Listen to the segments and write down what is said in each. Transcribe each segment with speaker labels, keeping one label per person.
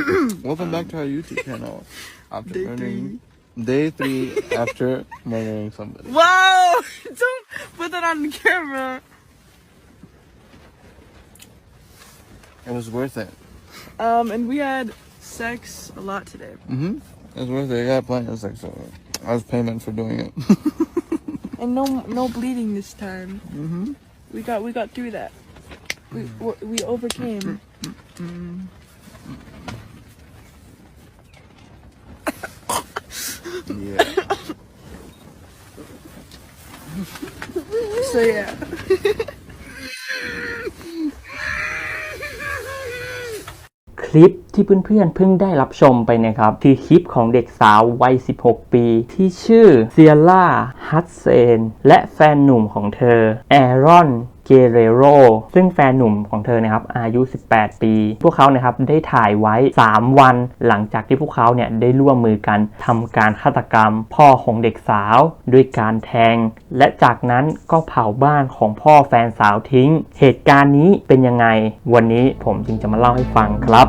Speaker 1: Welcome back to our YouTube channel. After
Speaker 2: Day
Speaker 1: murdering, day three after murdering somebody.
Speaker 2: Whoa! Don't put that on the camera.
Speaker 1: It was worth it.
Speaker 2: Um, and we had sex a lot today.
Speaker 1: Mm-hmm. It was worth it. I got plenty of sex over. I was payment for doing it.
Speaker 2: And no no bleeding this time.
Speaker 1: mm-hmm.
Speaker 2: We got we got through that. We we, we overcame.
Speaker 1: Yeah.
Speaker 2: So yeah.
Speaker 3: คลิปที่เพื่อนๆเพิ่งได้รับชมไปนะครับ คือคลิปของเด็กสาววัย 16 ปี ที่ชื่อเซียร่าฮัตเซนและแฟนหนุ่มของเธอ แอรอน เกเรโรซึ่งแฟนหนุ่มของเธอนะครับอายุ 18 ปี พวกเขานะครับได้ถ่ายไว้ 3 วัน หลังจากที่พวกเขาเนี่ยได้ร่วมมือกันทำการฆาตกรรม พ่อของเด็กสาวด้วยการแทง และจากนั้นก็เผาบ้านของพ่อแฟนสาวทิ้ง เหตุการณ์นี้เป็นยังไง วันนี้ผมจึงจะมาเล่าให้ฟังครับ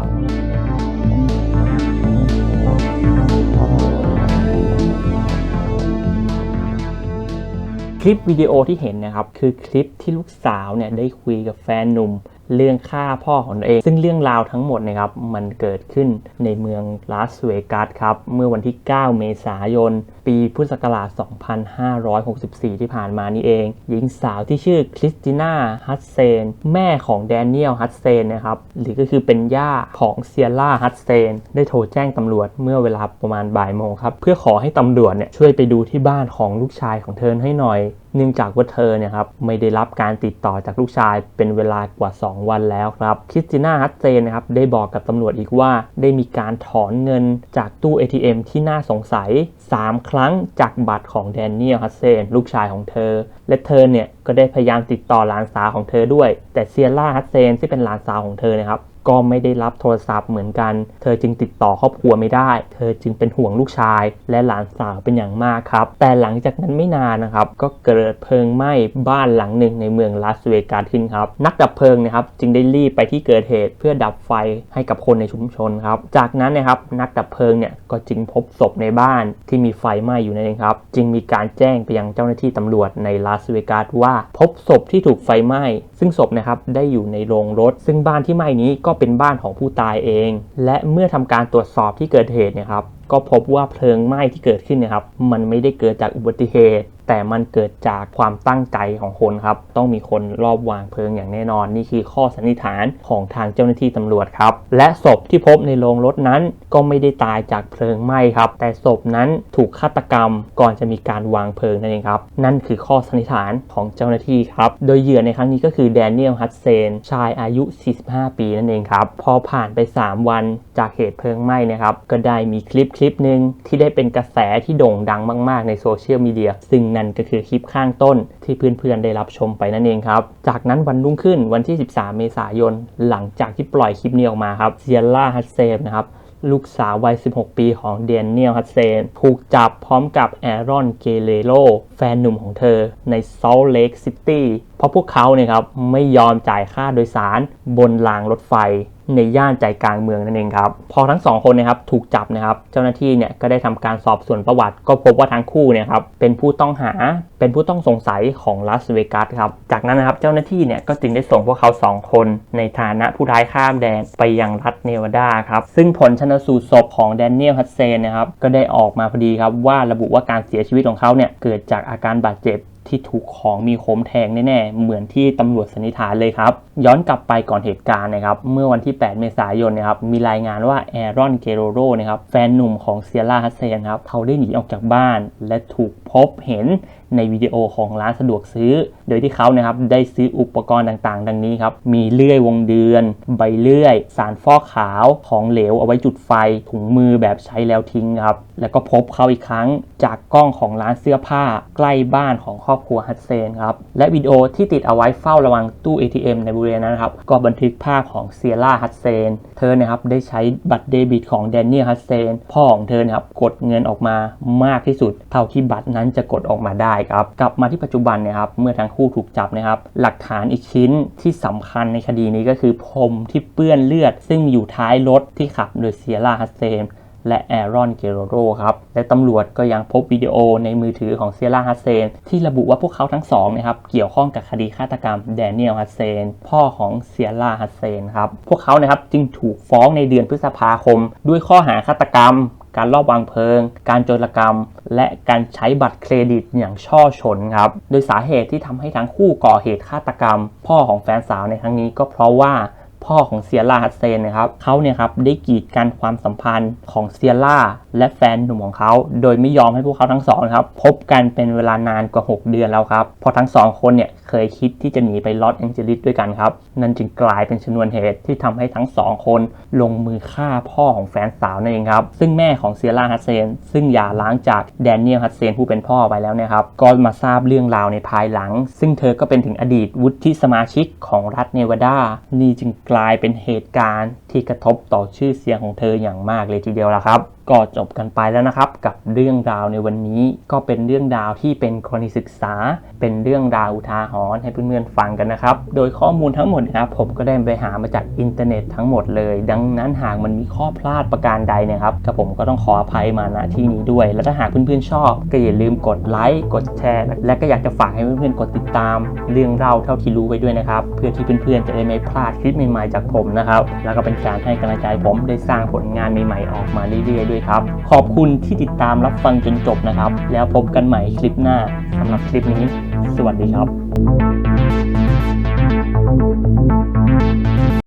Speaker 3: คลิปวิดีโอที่เห็นนะครับคือคลิปที่ลูกสาวเนี่ยได้คุยกับแฟนหนุ่ม เรื่องฆ่าพ่อของตัวเอง ซึ่งเรื่องราวทั้งหมดนะครับมันเกิดขึ้นในเมืองลาสเวกัสครับเมื่อวันที่ 9 เมษายน ปีพุทธศักราช 2564 ที่ผ่านมานี่เอง หญิงสาวที่ชื่อคริสติน่าฮัตเซนแม่ของแดเนียลฮัตเซนนะครับหรือก็คือเป็นย่าของเซียร่าฮัตเซนได้โทรแจ้งตำรวจเมื่อเวลาประมาณบ่ายโมงครับเพื่อขอให้ตำรวจเนี่ยช่วยไปดูที่บ้านของลูกชายของเธอให้หน่อย เนื่องจากว่าเธอเนี่ยครับไม่ได้รับการติดต่อจากลูกชายเป็นเวลากว่า 2 วันแล้วครับคริสติน่าฮัตเซนนะครับได้บอกกับตำรวจอีกว่าได้มีการถอนเงินจากตู้ ATM ที่น่าสงสัย 3 ครั้งจากบัตรของแดนเนียลฮัตเซนลูกชายของเธอ และเธอเนี่ยก็ได้พยายามติดต่อหลานสาวของเธอด้วย แต่เซียร่าฮัตเซนที่เป็นหลานสาวของเธอนะครับ ก็ไม่ได้รับโทรศัพท์เหมือนกัน เธอจึงติดต่อครอบครัวไม่ได้ เธอจึงเป็นห่วงลูกชาย และหลานสาวเป็นอย่างมากครับ แต่หลังจากนั้นไม่นานนะครับ ก็เกิดเพลิงไหม้บ้านหลังหนึ่งในเมืองลาสเวกัสขึ้นครับ นักดับเพลิงนะครับจึงได้รีบไปที่เกิดเหตุเพื่อดับไฟให้กับคนในชุมชนครับ จากนั้นนะครับนักดับเพลิงเนี่ยก็จึงพบศพในบ้านที่มีไฟไหม้อยู่นั่นเองครับ จึงมีการแจ้งไปยังเจ้าหน้าที่ตำรวจในลาสเวกัสว่าพบศพที่ถูกไฟไหม้ ซึ่งศพนะครับได้อยู่ในโรงรถ ซึ่งบ้านที่ไหม้นี้ก็็เป็นบ้านของผู้ตายเอง และเมื่อทำการตรวจสอบที่เกิดเหตุเนี่ยครับก็พบว่าเพลิงไหม้ที่เกิดขึ้นเนี่ยครับมันไม่ได้เกิดจากอุบัติเหตุ แต่มันเกิดจากความตั้งใจของคนครับ ต้องมีคนรอบวางเพลิงอย่างแน่นอน นี่คือข้อสันนิษฐานของทางเจ้าหน้าที่ตำรวจครับ และศพที่พบในโรงรถนั้นก็ไม่ได้ตายจากเพลิงไหม้ครับ แต่ศพนั้นถูกฆาตกรรมก่อนจะมีการวางเพลิงนั่นเองครับ นั่นคือข้อสันนิษฐานของเจ้าหน้าที่ครับ โดยเหยื่อในครั้งนี้ก็คือแดเนียลฮัตเซนชายอายุ 45 ปีนั่นเองครับ พอผ่านไป 3 วันจากเหตุเพลิงไหม้นะครับ ก็ได้มีคลิปคลิปหนึ่งที่ได้เป็นกระแสที่โด่งดังมาก ๆ ในโซเชียลมีเดียซึ่งนนก็คือคลิปข้างต้นที่เพื่อนๆได้รับชมไปนั่นเองครับ จากนั้นวันรุ่งขึ้นวันที่ 13 เมษายน หลังจากที่ปล่อยคลิปนี้ออกมาครับเซียร่าฮัตเซฟนะครับลูกสาววัย 16 ปีของเดนเนียลฮัตเซนถูกจับพร้อมกับแอรอนเกเรโรแฟนหนุ่มของเธอในซอลเลกซิตี้ เพราะพวกเขาเนี่ยครับไม่ยอมจ่ายค่าโดยสารบนรางรถไฟในย่านใจกลางเมืองนั่นเองครับพอทั้งสองคนนะครับถูกจับนะครับเจ้าหน้าที่เนี่ยก็ได้ทำการสอบสวนประวัติ ก็พบว่าทั้งคู่เนี่ยครับเป็นผู้ต้องหาเป็นผู้ต้องสงสัยของลาสเวกัสครับจากนั้นนะครับเจ้าหน้าที่เนี่ยก็จึงได้ส่งพวกเขาสองคนในฐานะผู้ร้ายข้ามแดนไปยังรัฐเนวาดาครับซึ่งผลชนสูตรศพของแดเนียลฮัตเซนนะครับก็ได้ออกมาพอดีครับว่าระบุว่าการเสียชีวิตของเขาเนี่ยเกิดจากอาการบาดเจ็บ ที่ถูกของมีคมแทงแน่ๆ เหมือนที่ตำรวจสันนิษฐานเลยครับ ย้อนกลับไปก่อนเหตุการณ์นะครับ เมื่อวันที่ 8 เมษายนนะครับ มีรายงานว่าแอรอนเกโรโรนะครับ แฟนหนุ่มของเซียร่าฮัสเซนครับ เขาได้หนีออกจากบ้าน และถูกพบเห็น ในวิดีโอของร้านสะดวกซื้อ โดยที่เขานะครับได้ซื้ออุปกรณ์ต่างๆ ดังนี้ครับ มีเลื่อยวงเดือน ใบเลื่อย สารฟอกขาวของเหลวเอาไว้จุดไฟ ถุงมือแบบใช้แล้วทิ้งครับ แล้วก็พบเขาอีกครั้งจากกล้องของร้านเสื้อผ้าใกล้บ้านของครอบครัวฮัตเซนครับ และวิดีโอที่ติดเอาไว้เฝ้าระวังตู้ ATM ในบริเวณนั้นครับ ก็บันทึกภาพของเซียร่าฮัตเซน เธอนะครับได้ใช้บัตรเดบิตของแดเนียลฮัตเซน พ่อของเธอนะครับกดเงินออกมามากที่สุด เท่าที่บัตรนั้นจะกดออกมาได้ครับกลับมาที่ปัจจุบันนี่ยครับเมื่อทั้งคู่ถูกจับนะครับ หลักฐานอีกชิ้นที่สำคัญในคดีนี้ก็คือพรมที่เปื้อนเลือด ซึ่งอยู่ท้ายรถที่ขับโดยเซียร่าฮัสเซนและแอรอนเกโรโรครับ และตำรวจก็ยังพบวิดีโอในมือถือของเซียร่าฮัสเซน ที่ระบุว่าพวกเขาทั้งสองนะครับ เกี่ยวข้องกับคดีฆาตกรรมแดเนียลฮัสเซน พ่อของเซียร่าฮัสเซนครับ พวกเขานะครับจึงถูกฟ้องในเดือนพฤษภาคม ด้วยข้อหาฆาตกรรม การลอบวางเพลิง การโจรกรรม และการใช้บัตรเครดิตอย่างช่อชนครับ โดยสาเหตุที่ทำให้ทั้งคู่ก่อเหตุฆาตกรรม พ่อของแฟนสาวในครั้งนี้ก็เพราะว่า พ่อของเซียร่าฮัสเซนนะครับเขาเนี่ยครับได้กีดกันความสัมพันธ์ของเซียร่าและแฟนหนุ่มของเขา โดยไม่ยอมให้พวกเขาทั้งสองนะครับพบกันเป็นเวลานานกว่า 6 เดือนแล้วครับเพอทั้งสองคนเนี่ยเคยคิดที่จะหนีไปลอสแองเจลิสด้วยกันครับนั่นจึงกลายเป็นชนวนเหตุที่ทำให้ทั้งสองคนลงมือฆ่าพ่อของแฟนสาวนั่นเองครับซึ่งแม่ของเซียร่าฮัสเซนซึ่งหย่าร้างจากแดเนียลฮัสเซนผู้เป็นพ่อไปแล้วเนี่ยครับก็มาทราบเรื่องราวในภายหลัง ซึ่งเธอก็เป็นถึงอดีตวุฒิสมาชิกของรัฐเนวาดานี่จึงกลายเป็นเหตุการณ์ที่กระทบต่อชื่อเสียงของเธออย่างมากเลยทีเดียวละครับก็จบกันไปแล้วนะครับ กับเรื่องราวในวันนี้ก็เป็นเรื่องราวที่เป็นกรณีศึกษา เป็นเรื่องราวอุทาหรณ์ให้เพื่อนๆฟังกันนะครับ โดยข้อมูลทั้งหมดนะครับผมก็ได้ไปหามาจากอินเทอร์เน็ตทั้งหมดเลย ดังนั้นหากมันมีข้อพลาดประการใดนะครับกับผมก็ต้องขออภัยมาณที่นี้ด้วย และถ้าหากเพื่อนๆชอบ ก็อย่าลืมกดไลค์กดแชร์ และก็อยากจะฝากให้เพื่อนๆกดติดตาม เรื่องเล่าเท่าที่รู้ไว้ด้วยนะครับเพื่อที่เพื่อนๆจะได้ไม่พลาดคลิปใหม่ๆจากผมนะครับแล้วก็เป็นการให้กำลังใจผมได้สร้างผลงานใหม่ๆออกมาเรื่อยๆด้วยครับ ขอบคุณที่ติดตามรับฟังจนจบนะครับ แล้วพบกันใหม่คลิปหน้าสำหรับคลิปนี้ สวัสดีครับ